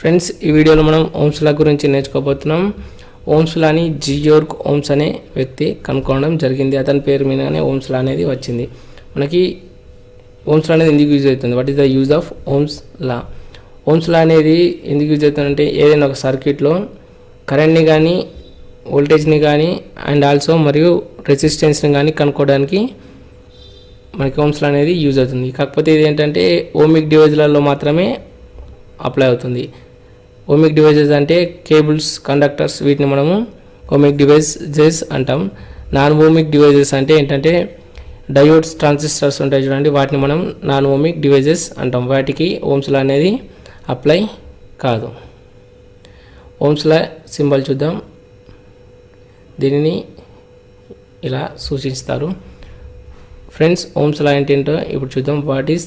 Friends ఈ వీడియోలో మనం ఓంసులా గురించి నేర్చుకోబోతున్నాం. ఓంసులాని జియోర్క్ జియోర్గ్ ఓమ్స్ అనే వ్యక్తి కనుక్కోవడం జరిగింది. అతని పేరు మీదనే ఓంసులా అనేది వచ్చింది. మనకి ఓంసులా అనేది ఎందుకు యూజ్ అవుతుంది? What is the use of Ohm's law Ohm's law అనేది ఎందుకు యూజ్ అవుతుందంటే ఏదైనా ఒక సర్క్యూట్లో కరెంట్ని కానీ వోల్టేజ్ని కానీ అండ్ ఆల్సో మరియు రెసిస్టెన్స్ని కానీ కనుక్కోవడానికి మనకి ఓమ్స్లా అనేది యూజ్ అవుతుంది. కాకపోతే ఇది ఏంటంటే ఓమిక్ డివైజ్లలో మాత్రమే అప్లై అవుతుంది. ఓమిక్ డివైజెస్ అంటే కేబుల్స్ కండక్టర్స్ వీటిని మనము ఓమిక్ డివైజెస్ అంటాం. నాన్ ఓమిక్ డివైజెస్ అంటే ఏంటంటే డయోడ్స్ ట్రాన్సిస్టర్స్ ఉంటాయి చూడండి వాటిని మనం నాన్ ఓమిక్ డివైజెస్ అంటాం. వాటికి ఓమ్స్లా అనేది అప్లై కాదు. ఓమ్స్లా సింబల్ చూద్దాం. దీనిని ఇలా సూచిస్తారు. ఫ్రెండ్స్ ఓమ్స్లా ఏంటో ఇప్పుడు చూద్దాం. What is